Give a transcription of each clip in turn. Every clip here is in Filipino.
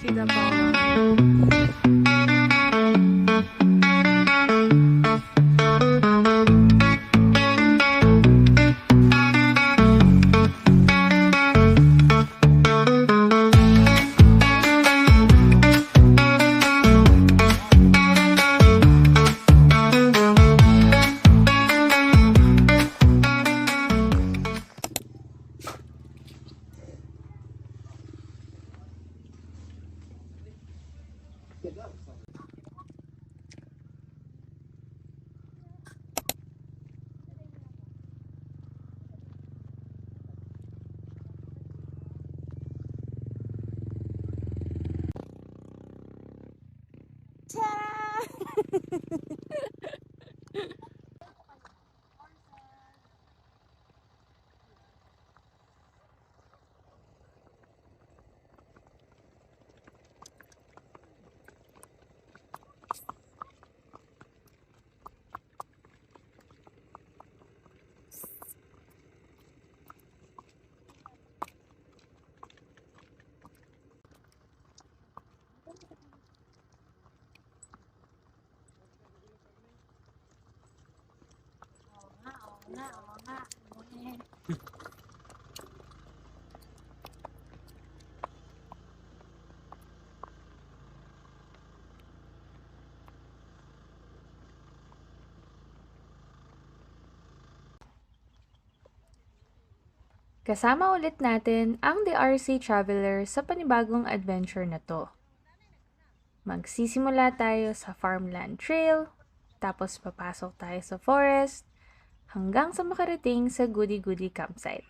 记得包吗10 Kinabawan. Kasama ulit natin ang DRC Traveler sa panibagong adventure na to. Magsisimula tayo sa Farmland Trail, tapos papasok tayo sa forest, hanggang sa makarating sa Goody Goody Campsite.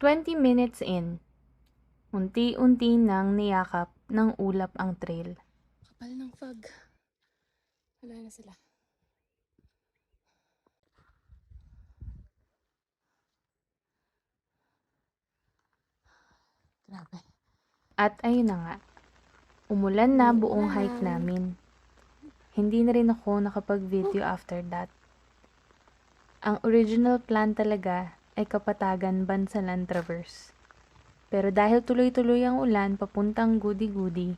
Twenty minutes in, unti-unti nang niyakap ng ulap ang trail. Kapal ng fog. Wala na sila. Grabe. At ayun na nga, umulan na buong hike namin. Hindi na rin ako nakapag-video after that. Ang original plan talaga ay Kapatagan Bansalan Traverse. Pero dahil tuloy-tuloy ang ulan papuntang Goody-Goody,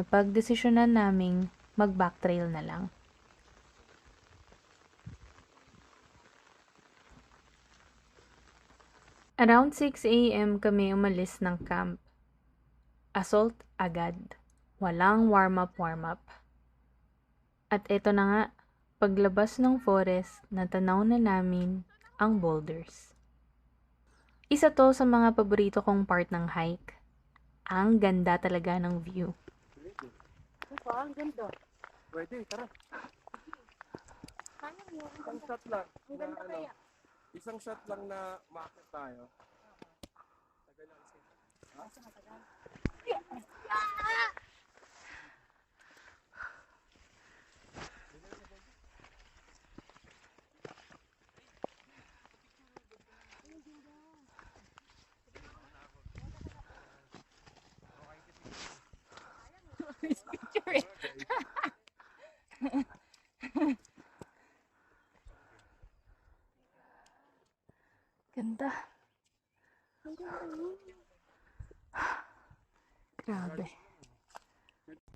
napagdesisyonan naming mag-backtrail na lang. Around 6 a.m. kami umalis ng camp. Assault agad. Walang warm-up warm-up. At eto na nga, paglabas ng forest, natanaw na namin ang boulders. Isa to sa mga paborito kong part ng hike. Ang ganda talaga ng view. ang ganda. Pwede, tara. Shot lang. na, ano, Isang shot lang na makakit tayo. Ganda. Grabe.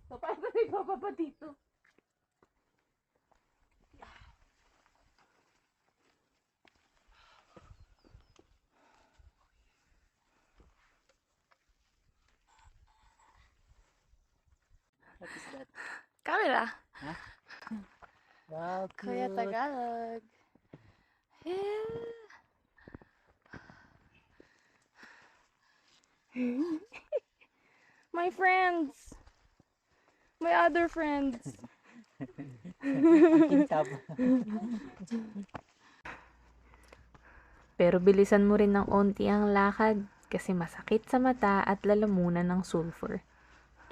Paano may bababa dito? What is that? Camera. Wow, Kaya cute. Tagalog. My friends. My other friends. Pero bilisan mo rin ng onti ang lakad kasi masakit sa mata at lalamunan ng sulfur.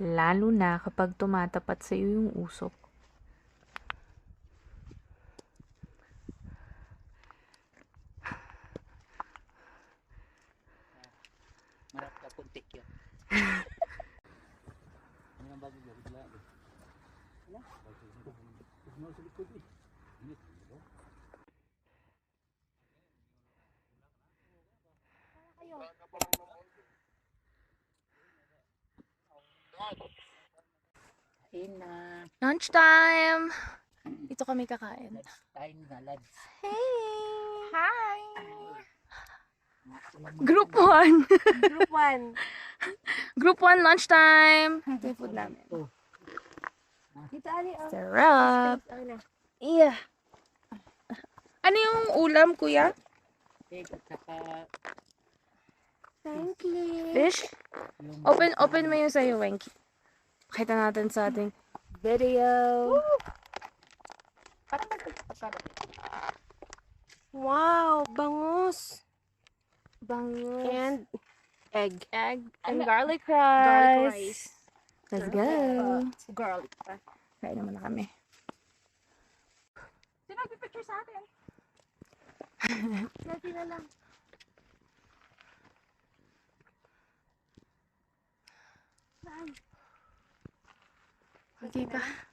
Lalo na kapag tumatapat sa iyo yung usok. Ayun na. Lunchtime! Dito kami kakain. Lads time na lads. Hey! Hi! Walang Group 1! Group 1. Group 1 lunchtime! Ito yung food namin. Oh, Dito, Ali. Oh. Sarap! Ano na? Yeah. Ano yung ulam, kuya? egg at saka Thank you. Fish? Open, open mo yung sa'yo, Wenky. Pakita natin sa ating video. Wow, bangus. Bangus. And egg. egg and Ano? garlic rice. Garlic rice. Let's go. Garlic. Kain naman na kami. Sino nagpipicture sa atin? Selfie na lang. Okay ka. Ay.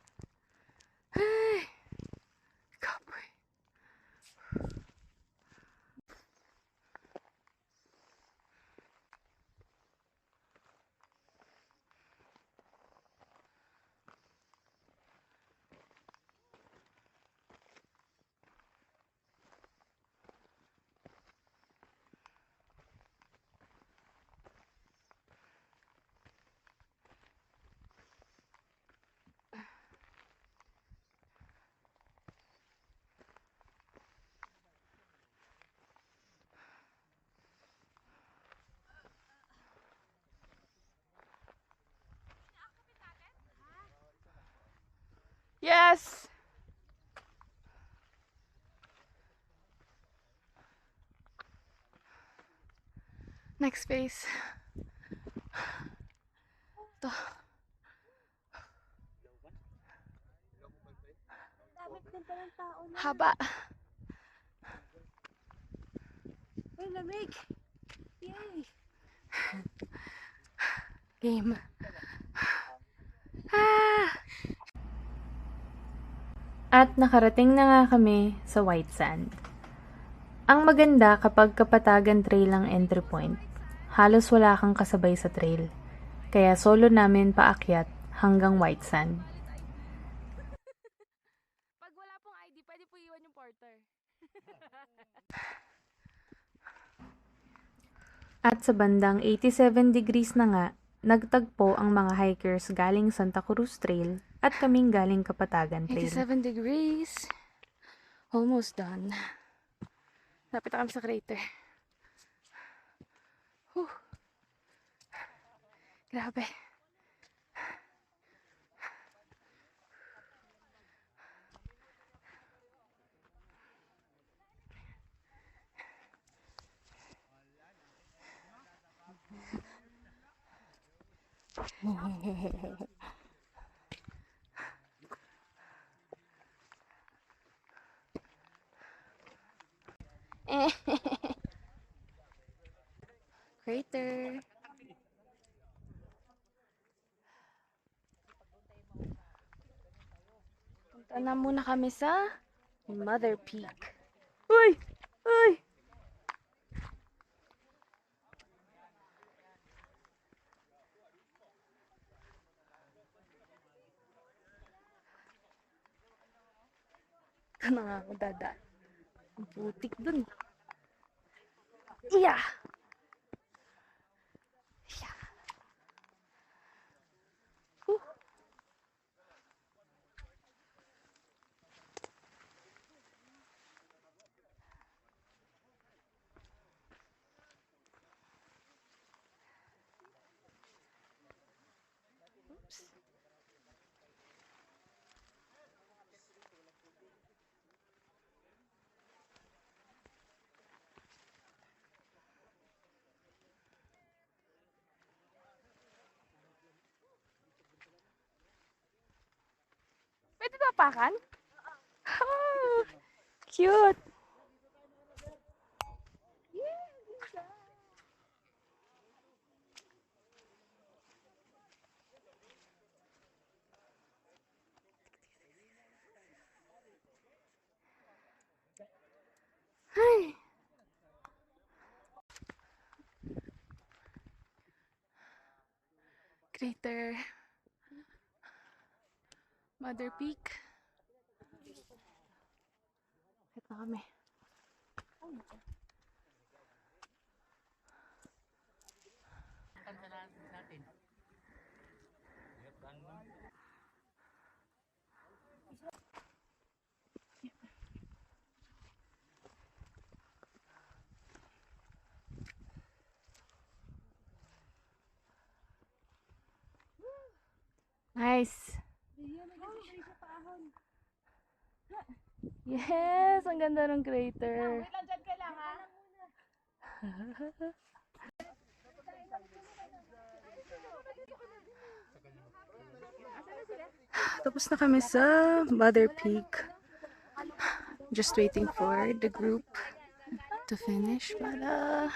Yes! Next phase. Ito. Haba. Uy, lamig. Yay. Game. At nakarating na nga kami sa White Sand. Ang maganda kapag kapatagan trail ang entry point, halos wala kang kasabay sa trail. Kaya solo namin paakyat hanggang White Sand. Pag wala pong ID, pwede po iwan yung porter. At sa bandang 87 degrees na nga, nagtagpo ang mga hikers galing Santa Cruz Trail at kaming galing Kapatagan Trail. 87 degrees. Almost done. Lapit na kami sa crater. Whew. Grabe. Crater. Punta na muna kami sa Mother Peak. Uy! Uy! Ito na nga ako dada. Ang putik dun. Iya! apa kan? Oh, cute. Hai. Greater. Mother Peak. Hit na kami. Nice! Yes! Ang ganda ng crater. Tapos na kami sa Mother Peak. Just waiting for the group to finish para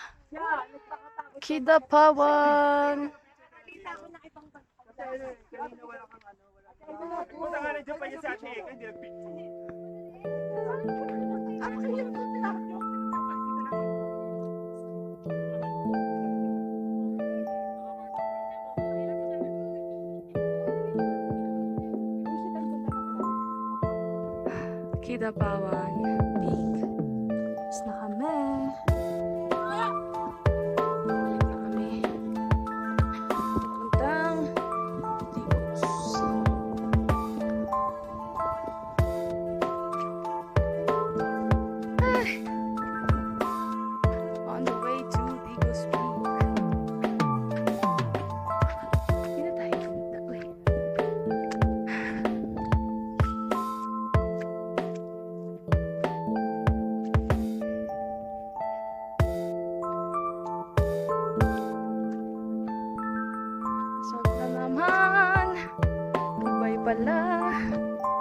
Kidapawan! Punta nga nandiyan pa Kita bawa di 啊